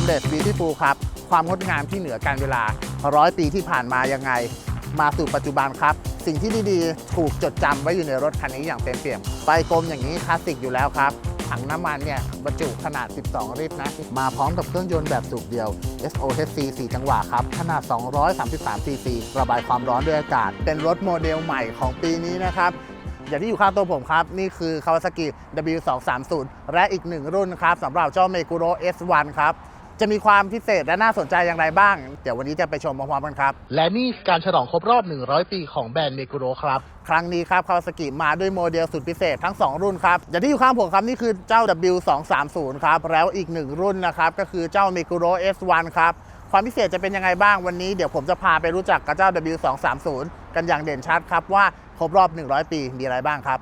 Timeless Beautiful ครับ ความงดงามที่เหนือการเวลาร้อยปีที่ผ่านมายังไง มาสู่ปัจจุบันครับ สิ่งที่ดีๆ ถูกจดจำไว้อยู่ในรถคันนี้อย่างเต็มเปี่ยมไฟกลมอย่างนี้คลาสสิกอยู่แล้วครับถังน้ำมันเนี่ยบรรจุขนาด 12 ลิตรนะ มาพร้อมกับเครื่องยนต์แบบสูบเดียว SOHC 4 จังหวะครับ ขนาด 233 cc ระบายความร้อนด้วยอากาศ เป็นรถโมเดลใหม่ของปีนี้นะครับ อย่างที่อยู่ข้างตัวผมครับ นี่คือ Kawasaki W230 และอีกหนึ่งรุ่นครับสำหรับเจ้า Meguro S1 ครับ จะมีความพิเศษและน่าสนใจอย่างไรบ้าง เดี๋ยววันนี้จะไปชมพร้อมๆกันครับ และนี่การฉลองครบรอบ 100 ปีของแบรนด์ Meguro ครับ ครั้งนี้ครับ Kawasaki มาด้วยโมเดลสุดพิเศษทั้ง 2 รุ่นครับ อย่างที่อยู่ข้างผมครับ นี่คือเจ้า W230 ครับ แล้วอีกหนึ่งรุ่นนะครับ ก็คือเจ้า Meguro S1 ครับความพิเศษจะเป็นยังไงบ้างวันนี้เดี๋ยวผมจะพาไปรู้จักกับเจ้า W230 กันอย่างเด่นชัดครับว่าครบรอบ 100 ปีมีอะไรบ้างครับ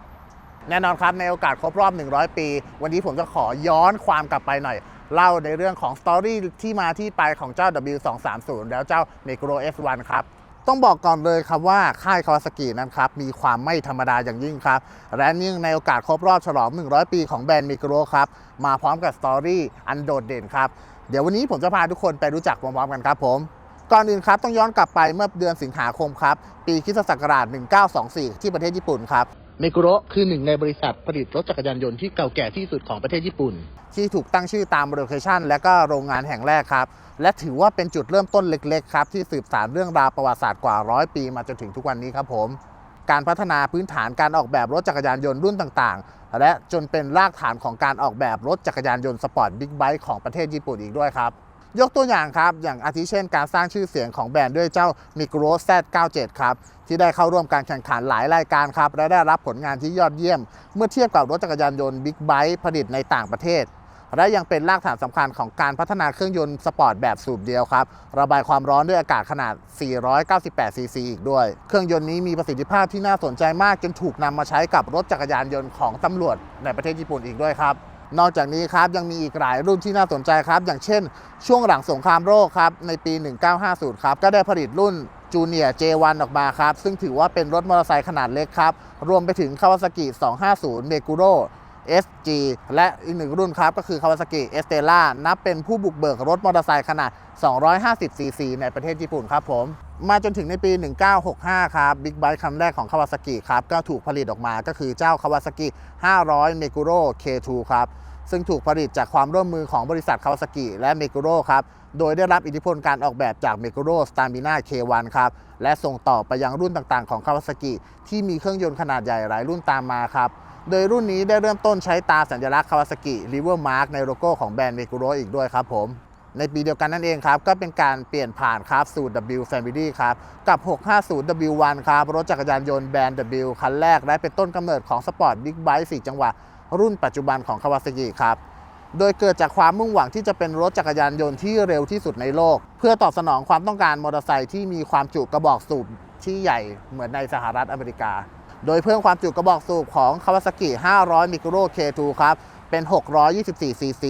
แน่นอนครับในโอกาสครบรอบ 100 ปี วันนี้ผมจะขอย้อนความกลับไปหน่อย เล่าในเรื่องของสตอรี่ที่มาที่ไปของเจ้า W230 แล้วเจ้า Meguro S1 ครับต้องบอกก่อนเลยครับว่าค่ายคาวาสกินั้นครับมีความไม่ธรรมดาอย่างยิ่งครับ และเนื่งในโอกาสครบรอบฉลอง 100 ปีของแบรนด์ Meguro ครับ มาพร้อมกับสตอรี่อันโดดเด่นครับ เดี๋ยววันนี้ผมจะพาทุกคนไปรู้จักพร้อมๆกันครับผมก่อนอื่นครับต้องย้อนกลับไปเมื่อเดือนสิงหาคมครับ ปีคิสตศักราช1924 ที่ประเทศญี่ปุ่นครับ เมกุโระคือหนึ่งในบริษัทผลิตรถจักรยานยนต์ที่เก่าแก่ที่สุดของประเทศญี่ปุ่น ที่ถูกตั้งชื่อตามโลเคชันและก็โรงงานแห่งแรกครับ และถือว่าเป็นจุดเริ่มต้นเล็กๆครับที่สืบสานเรื่องราวประวัติศาสตร์กว่าร้อยปีมาจนถึงทุกวันนี้ครับผม การพัฒนาพื้นฐานการออกแบบรถจักรยานยนต์รุ่นต่างๆ และจนเป็นรากฐานของการออกแบบรถจักรยานยนต์สปอร์ตบิ๊กไบค์ของประเทศญี่ปุ่นอีกด้วยครับ ยกตัวอย่างครับ อย่างอาทิเช่นการสร้างชื่อเสียงของแบรนด์ด้วยเจ้า m i g r o Z97 ครับ ที่ได้เข้าร่วมการแข่งขันหลายรายการครับ และได้รับผลงานที่ยอดเยี่ยม เมื่อเทียบกับรถจักรยานยนต์บิ๊กไบค์ผลิตในต่างประเทศ และยังเป็นรากฐานสำคัญของการพัฒนาเครื่องยนต์สปอร์ตแบบสูบเดียวครับ ระบายความร้อนด้วยอากาศขนาด 498 ซีซีอีกด้วย เครื่องยนต์นี้มีประสิทธิภาพที่น่าสนใจมากจนถูกนำมาใช้กับรถจักรยานยนต์ของตำรวจในประเทศญี่ปุ่นอีกด้วยครับ นอกจากนี้ครับยังมีอีกหลายรุ่นที่น่าสนใจครับ อย่างเช่น ช่วงหลังสงครามโลกครับในปี 1950 ครับ ก็ได้ผลิตรุ่นจูเนียร์ J1 ออกมาครับ ซึ่งถือว่าเป็นรถมอเตอร์ไซค์ขนาดเล็กครับ รวมไปถึงคาวาซากิ 250 เมกุโร SG และอีกหนึ่งรุ่นครับก็คือ Kawasaki Estella นับเป็นผู้บุกเบิกรถมอเตอร์ไซค์ขนาด 250 cc ในประเทศญี่ปุ่นครับผม มาจนถึงในปี 1965 ครับบิ๊กไบค์คันแรกของ Kawasaki ครับ ก็ถูกผลิตออกมาก็คือเจ้า Kawasaki 500 Meguro K2 ครับ ซึ่งถูกผลิตจากความร่วมมือของบริษัท Kawasaki และ Meguro ครับ โดยได้รับอิทธิพลการออกแบบจาก Meguro Stamina K1 ครับและส่งต่อไปยังรุ่นต่างๆของ Kawasaki ที่มีเครื่องยนต์ขนาดใหญ่หลายรุ่นตามมาครับ โดยรุ่นนี้ได้เริ่มต้นใช้ตาสัญลักษณ์ Kawasaki River Mark ในโลโก้ของแบรนด์ Meguro อีกด้วยครับผมในปีเดียวกันนั่นเองครับ ก็เป็นการเปลี่ยนผ่านครับสู่ W Family ครับ กับ 650 W1 ครับ รถจักรยานยนต์แบรนด์ W คันแรก และเป็นต้นกำเนิดของสปอร์ตบิ๊กไบค์4จังหวะ รุ่นปัจจุบันของ Kawasaki ครับ โดยเกิดจากความมุ่งหวังที่จะเป็นรถจักรยานยนต์ที่เร็วที่สุดในโลก เพื่อตอบสนองความต้องการมอเตอร์ไซค์ที่มีความจุกระบอกสูบที่ใหญ่เหมือนในสหรัฐอเมริกา โดยเพิ่มความจุกระบอกสูบของ Kawasaki 500 Micro K2 ครับ เป็น 624 cc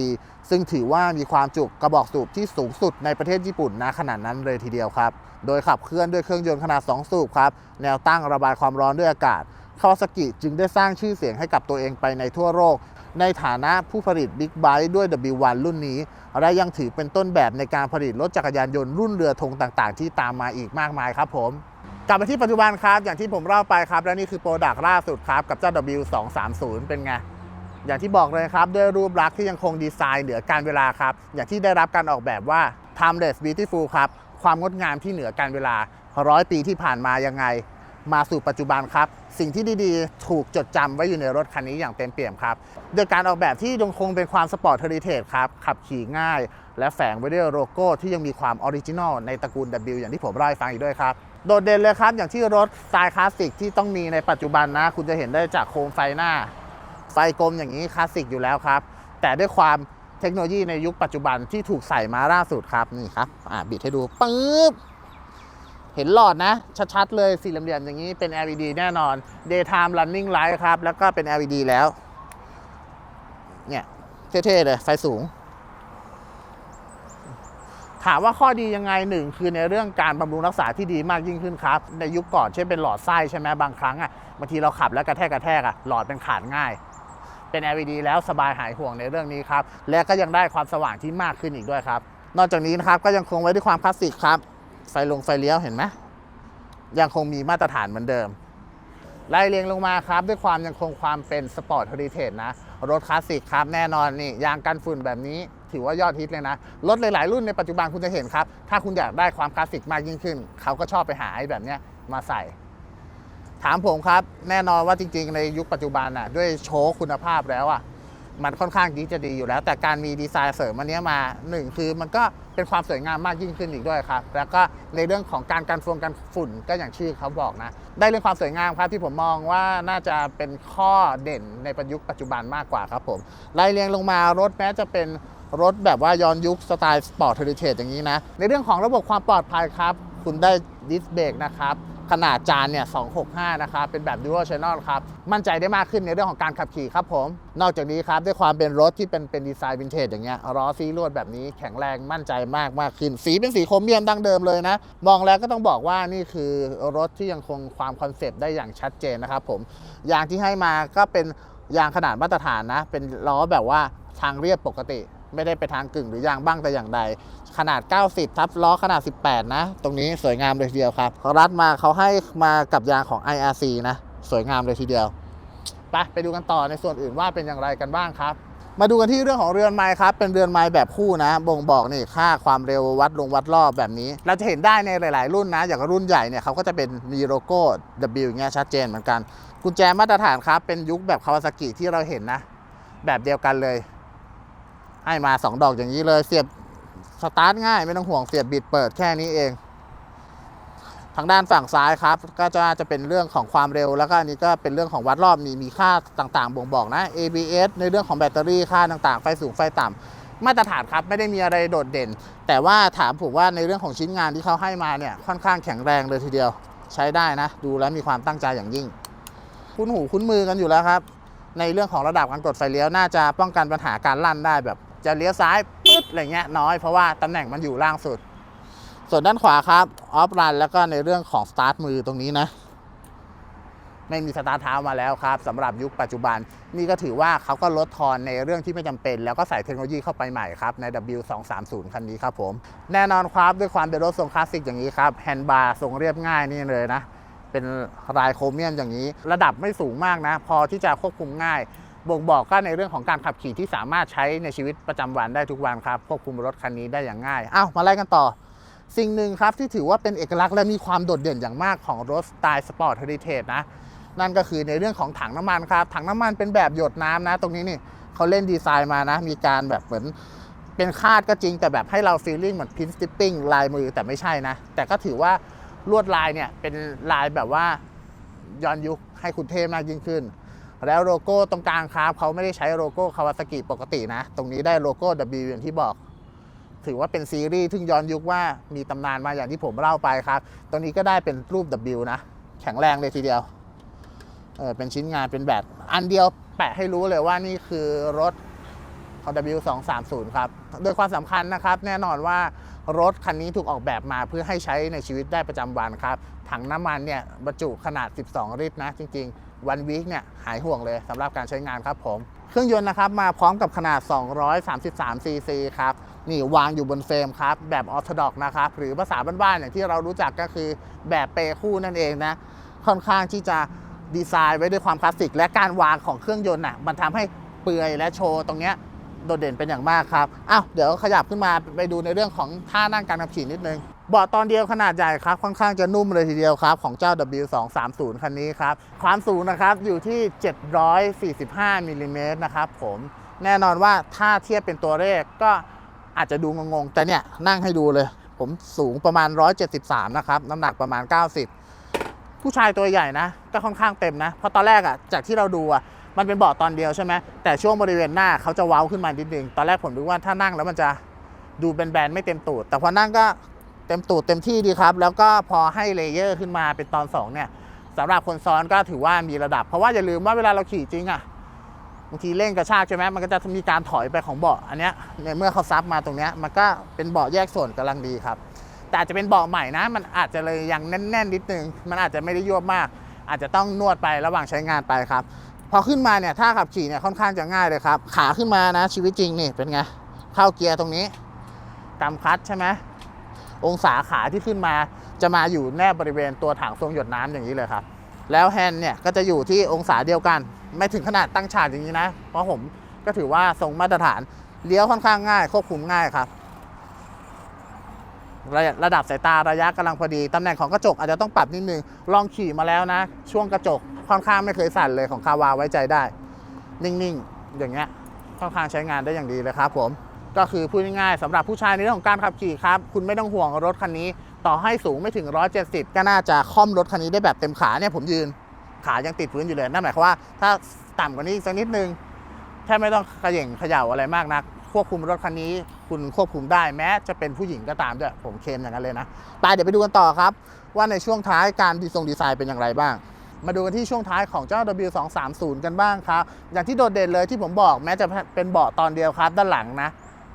ซึ่งถือว่ามีความจุกระบอกสูบที่สูงสุดในประเทศญี่ปุ่นณขนาดนั้นเลยทีเดียวครับ โดยขับเคลื่อนด้วยเครื่องยนต์ขนาด 2 สูบครับ แนวตั้งระบายความร้อนด้วยอากาศ Kawasaki จึงได้สร้างชื่อเสียงให้กับตัวเองไปในทั่วโลก ในฐานะผู้ผลิตบิ๊กไบค์ด้วย W1 รุ่นนี้ และยังถือเป็นต้นแบบในการผลิตรถจักรยานยนต์รุ่นเรือธงต่างๆ ที่ตามมาอีกมากมายครับผม กลับมาที่ปัจจุบันครับ อย่างที่ผมเล่าไปครับ และนี่คือโปรดักต์ล่าสุดครับ กับเจ้า W230 เป็นไง อย่างที่บอกเลยครับ ด้วยรูปลักษณ์ที่ยังคงดีไซน์เหนือการเวลาครับ อย่างที่ได้รับการออกแบบว่า timeless beautiful ครับ ความงดงามที่เหนือการเวลาร้อยปีที่ผ่านมายังไง มาสู่ปัจจุบันครับ สิ่งที่ดีๆ ถูกจดจำไว้อยู่ในรถคันนี้อย่างเต็มเปี่ยมครับโดยการออกแบบที่ยังคงเป็นความสปอร์ตเทอริเทจครับขับขี่ง่าย และแฝงไว้ด้วยโลโก้ที่ยังมีความออริจินอลในตระกูล W อย่างที่ผมเล่าให้ฟังอีกด้วยครับ โดดเด่นเลยครับ อย่างที่รถสไตล์คลาสสิกที่ต้องมีในปัจจุบันนะ คุณจะเห็นได้จากโคมไฟหน้า ไฟกลมอย่างนี้คลาสสิกอยู่แล้วครับ แต่ด้วยความเทคโนโลยีในยุคปัจจุบันที่ถูกใส่มาล่าสุดครับนี่ครับอ่าบิดให้ดูปึ๊บเห็นหลอดนะ ชัดๆ เลยสี่เหลี่ยมอย่างนี้เป็น LED แน่นอน daytime running light ครับ แล้วก็เป็น LED แล้ว เนี่ยเท่ๆเลยไฟสูง ถามว่าข้อดียังไงหนึ่งคือในเรื่องการบำรุงรักษาที่ดีมากยิ่งขึ้นครับ ในยุคก่อนเช่นเป็นหลอดไส้ใช่ไหมบางครั้งอะบางทีเราขับแล้วกระแทกกระแทกอะหลอดเป็นขาดง่าย เป็น LED แล้วสบายหายห่วงในเรื่องนี้ครับ และก็ยังได้ความสว่างที่มากขึ้นอีกด้วยครับ นอกจากนี้นะครับก็ยังคงไว้ด้วยความคลาสสิกครับ ไฟลงไฟเลี้ยวเห็นไหมยังคงมีมาตรฐานเหมือนเดิมไล่เรียงลงมาครับด้วยความยังคงความเป็นสปอร์ตเฮอริเทจนะ รถคลาสสิกครับแน่นอนนี่ยางกันฝุ่นแบบนี้ ถือว่ายอดฮิตเลยนะ รถหลายๆรุ่นในปัจจุบันคุณจะเห็นครับ ถ้าคุณอยากได้ความคลาสสิกมากยิ่งขึ้น เขาก็ชอบไปหาไอ้แบบเนี้ยมาใส่ ถามผมครับ แน่นอนว่าจริง ๆ ในยุคปัจจุบันน่ะด้วยโชคคุณภาพแล้วอะมันค่อนข้างที่จะดีอยู่แล้ว แต่การมีดีไซน์เสริมอันเนี้ยมาหนึ่งคือมันก็เป็นความสวยงามมากยิ่งขึ้นอีกด้วยครับ แล้วก็ในเรื่องของการกันฟงกันฝุ่นก็อย่างชื่อเขาบอกนะ ได้เรื่องความสวยงามครับที่ผมมองว่าน่าจะเป็นข้อเด่นในประยุคปัจจุบันมากกว่าครับผมไล่เรียงลงมารถแม้จะเป็น รถแบบว่าย้อนยุคสไตล์สปอร์ตเทอริเทจอย่างนี้นะ ในเรื่องของระบบความปลอดภัยครับ คุณได้ดิสเบรกนะครับ ขนาดจานเนี่ย 265 นะครับ เป็นแบบ Dual Channel ครับ มั่นใจได้มากขึ้นในเรื่องของการขับขี่ครับผม นอกจากนี้ครับ ด้วยความเป็นรถที่เป็นเป็นดีไซน์วินเทจอย่างเงี้ยล้อซีลวดแบบนี้แข็งแรงมั่นใจมากมากขึ้น สีเป็นสีโครเมียมดั้งเดิมเลยนะ มองแล้วก็ต้องบอกว่านี่คือรถที่ยังคงความคอนเซปต์ได้อย่างชัดเจนนะครับผมยางที่ให้มาก็เป็นยางขนาดมาตรฐานนะ เป็นล้อแบบว่าทางเรียบปกติ ไม่ได้ไปทางกึ่งหรือยางบ้างแต่อย่างใด ขนาด 90 ทับล้อขนาด 18 นะ ตรงนี้สวยงามเลยทีเดียวครับเขารัดมาเขาให้มากับยางของ IRC นะ สวยงามเลยทีเดียวไปไปดูกันต่อในส่วนอื่นว่าเป็นอย่างไรกันบ้างครับ มาดูกันที่เรื่องของเรือนไม้ครับ เป็นเรือนไม้แบบคู่นะ บ่งบอกนี่ค่าความเร็ววัดลงวัดรอบแบบนี้ เราจะเห็นได้ในหลาย ๆ รุ่นนะ อย่างรุ่นใหญ่เนี่ยเขาก็จะเป็นมีโลโก้ W อย่างเงี้ยชัดเจนเหมือนกัน กุญแจมาตรฐานครับ เป็นยุคแบบคาวาซากิที่เราเห็นนะ แบบเดียวกันเลย ให้มา 2 ดอกอย่างนี้เลยเสียบสตาร์ทง่ายไม่ต้องห่วงเสียบบิดเปิดแค่นี้เอง ทางด้านฝั่งซ้ายครับ ก็จะจะเป็นเรื่องของความเร็ว แล้วก็อันนี้ก็เป็นเรื่องของวัดรอบมีมีค่าต่างๆ บ่งบอกนะ ABS ในเรื่องของแบตเตอรี่ค่าต่างๆ ไฟสูงไฟต่ำมาตรฐานครับไม่ได้มีอะไรโดดเด่น แต่ว่าถามผมว่าในเรื่องของชิ้นงานที่เขาให้มาเนี่ยค่อนข้างแข็งแรงเลยทีเดียวใช้ได้นะ ดูแล้วมีความตั้งใจอย่างยิ่ง คุ้นหูคุ้นมือกันอยู่แล้วครับ ในเรื่องของระดับการกดไฟเลี้ยวน่าจะป้องกันปัญหาการลั่นได้แบบ จะเลี้ยวซ้ายปึ๊ดอะไรเงี้ยน้อยเพราะว่าตำแหน่งมันอยู่ล่างสุด ส่วนด้านขวาครับออฟรันแล้วก็ในเรื่องของสตาร์ทมือตรงนี้นะไม่มีสตาร์ทเท้ามาแล้วครับสำหรับยุคปัจจุบัน นี่ก็ถือว่าเขาก็ลดทอนในเรื่องที่ไม่จำเป็น แล้วก็ใส่เทคโนโลยีเข้าไปใหม่ครับ ใน W230 คันนี้ครับผม แน่นอนครับด้วยความเป็นรถทรงคลาสสิกอย่างนี้ครับแฮนด์บาร์ทรงเรียบง่ายนี่เลยนะ เป็นลายโครเมียมอย่างนี้ ระดับไม่สูงมากนะ พอที่จะควบคุมง่าย บ่งบอกก็ในเรื่องของการขับขี่ที่สามารถใช้ในชีวิตประจำวันได้ทุกวันครับควบคุมรถคันนี้ได้อย่างง่ายอ้าวมาไล่กันต่อ สิ่งหนึ่งครับที่ถือว่าเป็นเอกลักษณ์และมีความโดดเด่นอย่างมากของรถสไตล์สปอร์ตเฮอริเทจนะนั่นก็คือในเรื่องของถังน้ำมันครับ ถังน้ำมันเป็นแบบหยดน้ำนะ ตรงนี้นี่เขาเล่นดีไซน์มานะ มีการแบบเหมือนเป็นคาดก็จริงแต่แบบให้เราฟีลลิ่งเหมือนพินสติปปิ้งลายมือแต่ไม่ใช่นะ แต่ก็ถือว่าลวดลายเนี่ยเป็นลายแบบว่าย้อนยุคให้คุณเท่มากยิ่งขึ้น แล้วโลโก้ตรงกลางครับเขาไม่ได้ใช้โลโก้คาวาซากิปกตินะ ตรงนี้ได้โลโก้ W อย่างที่บอก ถือว่าเป็นซีรีส์ซึ่งย้อนยุคว่ามีตำนานมาอย่างที่ผมเล่าไปครับ ตรงนี้ก็ได้เป็นรูป W นะ แข็งแรงเลยทีเดียวเออเป็นชิ้นงานเป็นแบบ อันเดียวแปะให้รู้เลยว่านี่คือรถของ W230 ครับ โดยความสำคัญนะครับ แน่นอนว่ารถคันนี้ถูกออกแบบมาเพื่อให้ใช้ในชีวิตได้ประจำวันครับ ถังน้ำมันเนี่ยบรรจุขนาด 12 ลิตรนะจริง ๆ วันวีคเนี่ยหายห่วงเลยสำหรับการใช้งานครับผมเครื่องยนต์นะครับมาพร้อมกับขนาด 233ซีซีครับ นี่วางอยู่บนเฟรมครับ แบบออร์โธดอกนะครับ หรือภาษาบ้านๆอย่างที่เรารู้จักก็คือแบบเปคู่นั่นเองนะ ค่อนข้างที่จะดีไซน์ไว้ด้วยความคลาสสิก และการวางของเครื่องยนต์น่ะมันทำให้เปื่อยและโชว์ตรงเนี้ยโดดเด่นเป็นอย่างมากครับ อ้าว เดี๋ยวขยับขึ้นมาไปดูในเรื่องของท่านั่งการขับขี่นิดนึง เบาะตอนเดียวขนาดใหญ่ครับ ค่อนข้างจะนุ่มเลยทีเดียวครับ ของเจ้า W230 คันนี้ครับ ความสูงนะครับอยู่ที่ 745มิลลิเมตรนะครับผมแน่นอนว่าถ้าเทียบเป็นตัวเลขก็อาจจะดูงงๆ แต่เนี่ยนั่งให้ดูเลย ผมสูงประมาณ 173 นะครับ น้ำหนักประมาณ 90 ผู้ชายตัวใหญ่นะ ก็ค่อนข้างเต็มนะ เพราะตอนแรกอะจากที่เราดูอะมันเป็นเบาะตอนเดียวใช่ไหมแต่ช่วงบริเวณหน้าเขาจะเว้าขึ้นมานิดนึงตอนแรกผมดูว่าถ้านั่งแล้วมันจะดูแบนๆไม่เต็มตูด แต่พอนั่งก็ เต็มตูดเต็มที่ดีครับ แล้วก็พอให้เลเยอร์ขึ้นมาเป็นตอน 2 เนี่ยสำหรับคนซ้อนก็ถือว่ามีระดับ เพราะว่าอย่าลืมว่าเวลาเราขี่จริงอะบางทีเร่งกระชากใช่ไหมมันก็จะมีการถอยไปของเบาะอันเนี้ยในเมื่อเขาซับมาตรงเนี้ยมันก็เป็นเบาะแยกส่วนกำลังดีครับ แต่อาจจะเป็นเบาะใหม่นะ มันอาจจะเลยยังแน่นๆนิดนึง มันอาจจะไม่ได้ยวบมาก อาจจะต้องนวดไประหว่างใช้งานไปครับ พอขึ้นมาเนี่ยถ้าขับขี่เนี่ยค่อนข้างจะง่ายเลยครับ ขาขึ้นมานะชีวิตจริงนี่เป็นไงเข้าเกียร์ตรงนี้กำคัดใช่ไหม องศาขาที่ขึ้นมาจะมาอยู่แนบบริเวณตัวถังทรงหยดน้ำอย่างนี้เลยครับ แล้วแฮนด์เนี่ยก็จะอยู่ที่องศาเดียวกัน ไม่ถึงขนาดตั้งฉากอย่างนี้นะ เพราะผมก็ถือว่าทรงมาตรฐานเลี้ยวค่อนข้างง่าย ควบคุมง่ายครับ ระระดับสายตาระยะกำลังพอดีตำแหน่งของกระจกอาจจะต้องปรับนิดนึงลองขี่มาแล้วนะ ช่วงกระจกค่อนข้างไม่เคยสั่นเลยของคาวาไว้ใจได้ นิ่งๆอย่างเงี้ยค่อนข้างใช้งานได้อย่างดีเลยครับผม ก็คือพูดง่ายๆสำหรับผู้ชายในเรื่องของการขับขี่ครับ คุณไม่ต้องห่วงรถคันนี้ ต่อให้สูงไม่ถึง 170 ก็น่าจะค่อมรถคันนี้ได้แบบเต็มขาเนี่ยผมยืนขายังติดพื้นอยู่เลย นั่นหมายความว่าถ้าต่ำกว่านี้อีกสักนิดนึงแทบไม่ต้องขย่งเขย่าอะไรมากนัก ควบคุมรถคันนี้ คุณควบคุมได้แม้จะเป็นผู้หญิงก็ตามด้วยผมเคลมอย่างนั้นเลยนะไปเดี๋ยวไปดูกันต่อครับ ว่าในช่วงท้ายการดีทรงดีไซน์เป็นอย่างไรบ้างมาดูกันที่ช่วงท้ายของเจ้า W230 กันบ้างครับ อย่างที่โดดเด่นเลยที่ผมบอกแม้จะเป็นเบาะตอนเดียวครับ ด้านหลังนะ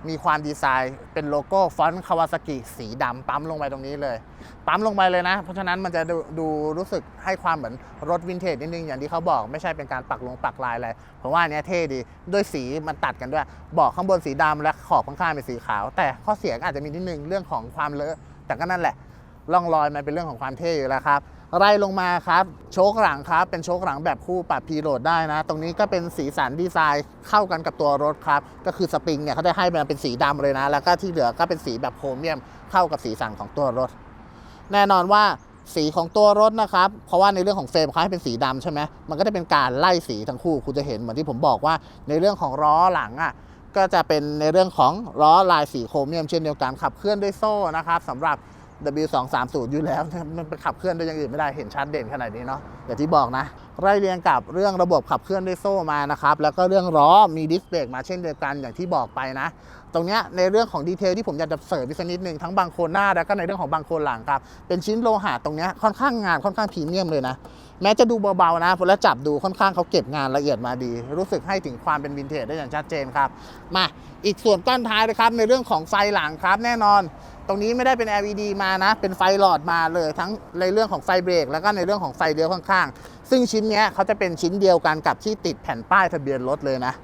มีความดีไซน์เป็นโลโก้ฟอนต์คาวาซากิสีดำปั๊มลงไปตรงนี้เลย ปั๊มลงไปเลยนะ เพราะฉะนั้นมันจะดูดูรู้สึกให้ความเหมือนรถวินเทจนิดนึง อย่างที่เขาบอกไม่ใช่เป็นการปักลงปักลายอะไรผมว่าอันเนี้ยเท่ดี ด้วยสีมันตัดกันด้วย บอกข้างบนสีดำและขอบข้างๆเป็นสีขาว แต่ข้อเสียก็อาจจะมีนิดนึงเรื่องของความเลอะแต่ก็นั่นแหละร่องรอยมันเป็นเรื่องของความเท่อยู่แล้วครับ ไล่ลงมาครับโชคหลังครับเป็นโชคหลังแบบคู่ปรับพีโหลดได้นะ ตรงนี้ก็เป็นสีสันดีไซน์เข้ากันกับตัวรถครับ ก็คือสปริงเนี่ยเขาได้ให้มาเป็นสีดำเลยนะ แล้วก็ที่เหลือก็เป็นสีแบบโครเมียมเข้ากับสีสันของตัวรถ แน่นอนว่าสีของตัวรถนะครับ เพราะว่าในเรื่องของเฟรมเขาให้เป็นสีดำใช่ไหมมันก็จะเป็นการไล่สีทั้งคู่ คุณจะเห็นเหมือนที่ผมบอกว่า ในเรื่องของล้อหลังอะ ก็จะเป็นในเรื่องของล้อลายสีโครเมียมเช่นเดียวกันขับเคลื่อนด้วยโซ่นะครับสำหรับ W230 อยู่แล้วมันไปขับเคลื่อนด้วยอย่างอื่นไม่ได้เห็นชัดเด่นขนาดนี้เนาะอย่างที่บอกนะไล่เรียงกับเรื่องระบบขับเคลื่อนด้วยโซ่มานะครับแล้วก็เรื่องล้อมีดิสเบรกมาเช่นเดียวกันอย่างที่บอกไปนะ ตรงนี้ในเรื่องของดีเทลที่ผมอยากจะเสริมอีกสักนิดนึงทั้งบางโคนหน้าแล้วก็ในเรื่องของบางโคนหลังครับ เป็นชิ้นโลหะตรงนี้ค่อนข้างงานค่อนข้างพรีเมียมเลยนะ แม้จะดูเบาๆนะแล้วจับดูค่อนข้างเขาเก็บงานละเอียดมาดี รู้สึกให้ถึงความเป็นวินเทจได้อย่างชัดเจนครับ มาอีกส่วนก้นท้ายนะครับในเรื่องของไฟหลังครับแน่นอนตรงนี้ไม่ได้เป็น LED มานะ เป็นไฟหลอดมาเลยทั้งในเรื่องของไฟเบรก แล้วก็ในเรื่องของไฟเลี้ยวข้างๆ ซึ่งชิ้นนี้เขาจะเป็นชิ้นเดียวกันกับที่ติดแผ่นป้ายทะเบียนรถเลยนะ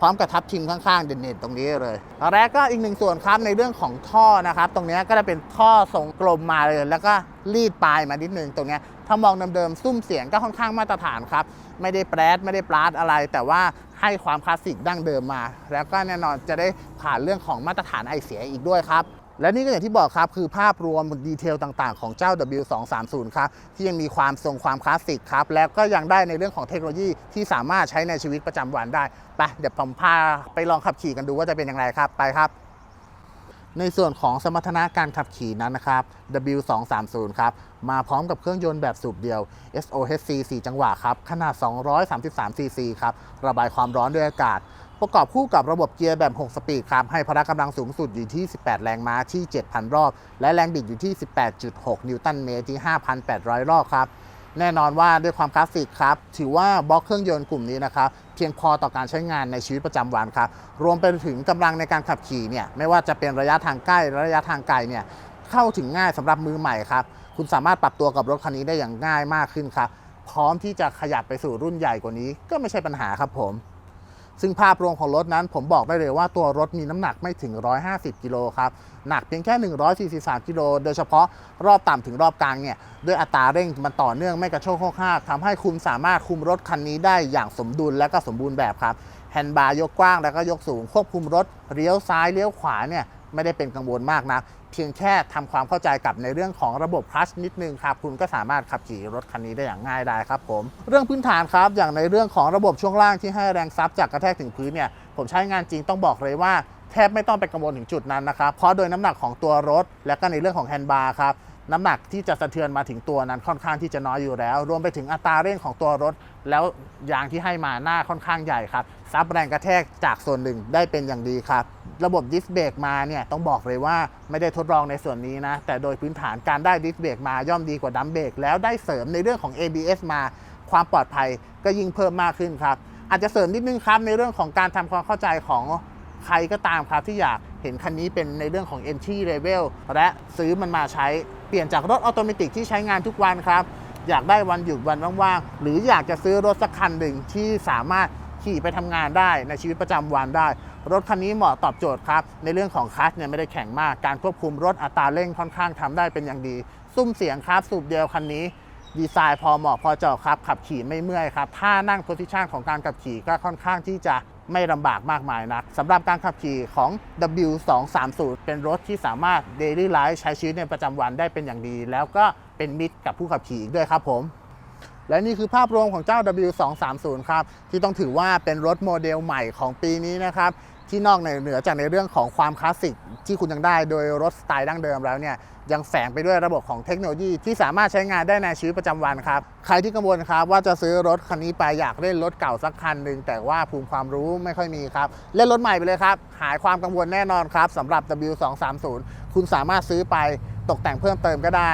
พร้อมกับทับทิมข้างๆเด่นๆตรงนี้เลยแล้วก็อีกหนึ่งส่วนครับในเรื่องของท่อนะครับ ตรงนี้ก็จะเป็นท่อทรงกลมมาเลย แล้วก็รีดปลายมานิดนึงตรงนี้ถ้ามองเดิมๆซุ้มเสียงก็ค่อนข้างมาตรฐานครับ ไม่ได้แปรดไม่ได้ปราดอะไร แต่ว่าให้ความคลาสสิกดั้งเดิมมา แล้วก็แน่นอนจะได้ผ่านเรื่องของมาตรฐานไอเสียอีกด้วยครับ และนี่ก็อย่างที่บอกครับ คือภาพรวมดีเทลต่างๆ ของเจ้า W230 ครับที่ยังมีความทรงความคลาสสิกครับ แล้วก็ยังได้ในเรื่องของเทคโนโลยีที่สามารถใช้ในชีวิตประจำวันได้ไปเดี๋ยวผมพาไปลองขับขี่กันดูว่าจะเป็นอย่างไรครับไปครับ ในส่วนของสมรรถนะการขับขี่นั้นนะครับ W230 ครับมาพร้อมกับเครื่องยนต์แบบสูบเดียว SOHC 4 จังหวะครับขนาด 233 cc ครับระบายความร้อนด้วยอากาศ ประกอบคู่กับระบบเกียร์แบบ 6 สปีดครับให้พละกำลังสูงสุดอยู่ที่ 18 แรงม้าที่ 7,000 รอบ และแรงบิดอยู่ที่ 18.6 นิวตันเมตรที่ 5,800 รอบครับแน่นอนว่าด้วยความคลาสสิกครับ ถือว่าบล็อกเครื่องยนต์กลุ่มนี้นะครับเพียงพอต่อการใช้งานในชีวิตประจำวันครับ รวมไปถึงกำลังในการขับขี่เนี่ยไม่ว่าจะเป็นระยะทางใกล้ระยะทางไกลเนี่ยเข้าถึงง่ายสำหรับมือใหม่ครับ คุณสามารถปรับตัวกับรถคันนี้ได้อย่างง่ายมากขึ้นครับ พร้อมที่จะขยับไปสู่รุ่นใหญ่กว่านี้ก็ไม่ใช่ปัญหาครับผม ซึ่งภาพรวมของรถนั้นผมบอกได้เลยว่าตัวรถมีน้ำหนักไม่ถึง 150 กิโลครับหนักเพียงแค่ 143 กิโลโดยเฉพาะรอบต่ำถึงรอบกลางเนี่ยด้วยอัตราเร่งมันต่อเนื่องไม่กระโชกโคกหักทำให้คุณสามารถคุมรถคันนี้ได้อย่างสมดุลและก็สมบูรณ์แบบครับแฮนด์บาร์ยกกว้างแล้วก็ยกสูงควบคุมรถเลี้ยวซ้ายเลี้ยวขวาเนี่ยไม่ได้เป็นกังวลมากนะ เพียงแค่ทำความเข้าใจกับในเรื่องของระบบคลัชนิดนึงครับคุณก็สามารถขับขี่รถคันนี้ได้อย่างง่ายได้ครับผม เรื่องพื้นฐานครับอย่างในเรื่องของระบบช่วงล่างที่ให้แรงซับจากกระแทกถึงพื้นเนี่ยผมใช้งานจริงต้องบอกเลยว่าแทบไม่ต้องไปกังวลถึงจุดนั้นนะครับ เพราะโดยน้ำหนักของตัวรถ และก็ในเรื่องของแฮนด์บาร์ครับ น้ำหนักที่จะสะเทือนมาถึงตัวนั้นค่อนข้างที่จะน้อยอยู่แล้ว รวมไปถึงอัตราเร่งของตัวรถ แล้วยางที่ให้มาหน้าค่อนข้างใหญ่ครับซับแรงกระแทกจากส่วนหนึ่งได้เป็นอย่างดีครับ ระบบดิสเบรกมาเนี่ยต้องบอกเลยว่าไม่ได้ทดลองในส่วนนี้นะ แต่โดยพื้นฐานการได้ดิสเบรกมาย่อมดีกว่าดัมเบรกแล้วได้เสริมในเรื่องของ ABS มาความปลอดภัยก็ยิ่งเพิ่มมากขึ้นครับอาจจะเสริมนิดนึงครับในเรื่องของการทำความเข้าใจของ ใครก็ตามครับที่อยากเห็นคันนี้เป็นในเรื่องของ entry level และซื้อมันมาใช้เปลี่ยนจากรถออโตเมติกที่ใช้งานทุกวันครับ อยากได้วันหยุดวันว่างๆ หรืออยากจะซื้อรถสักคันหนึ่งที่สามารถขี่ไปทำงานได้ในชีวิตประจำวันได้ รถคันนี้เหมาะตอบโจทย์ครับ ในเรื่องของคลัตช์เนี่ยไม่ได้แข็งมาก การควบคุมรถอัตราเร่งค่อนข้างทำได้เป็นอย่างดี ซุ้มเสียงครับ สูบเดียวคันนี้ ดีไซน์พอเหมาะพอเจาะครับ ขับขี่ไม่เมื่อยครับ ถ้านั่งโพสิชันของการขับขี่ก็ค่อนข้างที่จะ ไม่ลำบากมากมายนักสำหรับการขับขี่ของ W230 เป็นรถที่สามารถ daily life ใช้ชีวิตในประจำวันได้เป็นอย่างดี แล้วก็เป็นมิตรกับผู้ขับขี่อีกด้วยครับผม และนี่คือภาพรวมของเจ้า W230 ครับ ที่ต้องถือว่าเป็นรถโมเดลใหม่ของปีนี้นะครับ ที่นอกเหนือจากในเรื่องของความคลาสสิกที่คุณยังได้โดยรถสไตล์ดั้งเดิมแล้วเนี่ยยังแฝงไปด้วยระบบของเทคโนโลยีที่สามารถใช้งานได้ในชีวิตประจำวันครับ ใครที่กังวลครับว่าจะซื้อรถคันนี้ไปอยากเล่นรถเก่าสักคันหนึ่งแต่ว่าภูมิความรู้ไม่ค่อยมีครับ เล่นรถใหม่ไปเลยครับ หายความกังวลแน่นอนครับสำหรับ W230 คุณสามารถซื้อไปตกแต่งเพิ่มเติมก็ได้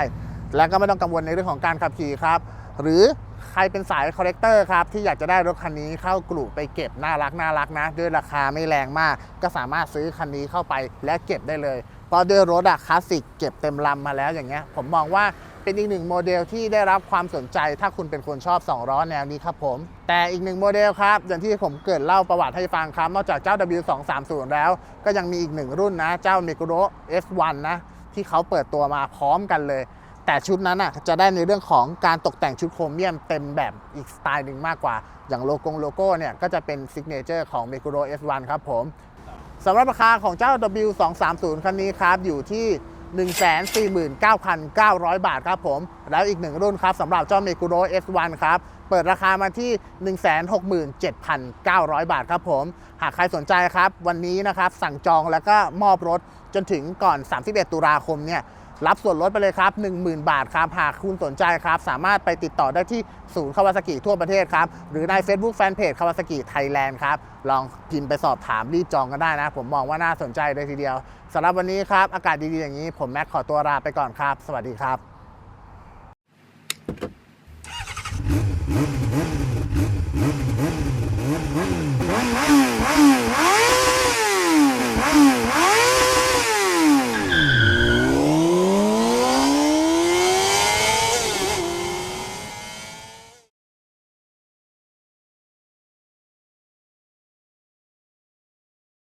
และก็ไม่ต้องกังวลในเรื่องของการขับขี่ครับ หรือใครเป็นสายคอลเลกเตอร์ครับที่อยากจะได้รถคันนี้เข้ากลุ่มไปเก็บน่ารักน่ารักนะ ด้วยราคาไม่แรงมาก ก็สามารถซื้อคันนี้เข้าไปและเก็บได้เลย เพราะด้วยรถอะคลาสสิกเก็บเต็มลำมาแล้วอย่างเงี้ยผมมองว่าเป็นอีกหนึ่งโมเดลที่ได้รับความสนใจถ้าคุณเป็นคนชอบ 2 ล้อแนวนี้ครับผม แต่อีกหนึ่งโมเดลครับ อย่างที่ผมเกิดเล่าประวัติให้ฟังครับ นอกจากเจ้า W230 แล้ว ก็ยังมีอีกหนึ่งรุ่นนะ เจ้า m e g u r o S1 นะ ที่เขาเปิดตัวมาพร้อมกันเลย แต่ชุดนั้นอะจะได้ในเรื่องของการตกแต่งชุดโครเมียมเต็มแบบอีกสไตล์หนึ่งมากกว่า อย่างโลโก้โลโก้เนี่ยก็จะเป็นซิกเนเจอร์ของ m e g u r o S1 ครับผมสำหรับราคาของเจ้า W230 คันนี้ครับอยู่ที่149,900 บาทครับผม แล้วอีกหนึ่งรุ่นครับสำหรับเจ้า m e g u r o S1 ครับ เปิดราคามาที่ 167,900 บาทครับผม หากใครสนใจครับ วันนี้นะครับ สั่งจองแล้วก็มอบรถจนถึงก่อน 31 ตุลาคมเนี่ย รับส่วนลดไปเลยครับ 10,000 บาทครับ หากคุณสนใจครับ สามารถไปติดต่อได้ที่ศูนย์คาวาซากิทั่วประเทศครับ หรือใน Facebook Fanpage คาวาซากิไทยแลนด์ครับ ลองพิมพ์ไปสอบถามรีบจองกันได้นะ ผมมองว่าน่าสนใจเลยทีเดียวสำหรับวันนี้ครับ อากาศดีๆอย่างนี้ ผมแม็กขอตัวลาไปก่อนครับ สวัสดีครับ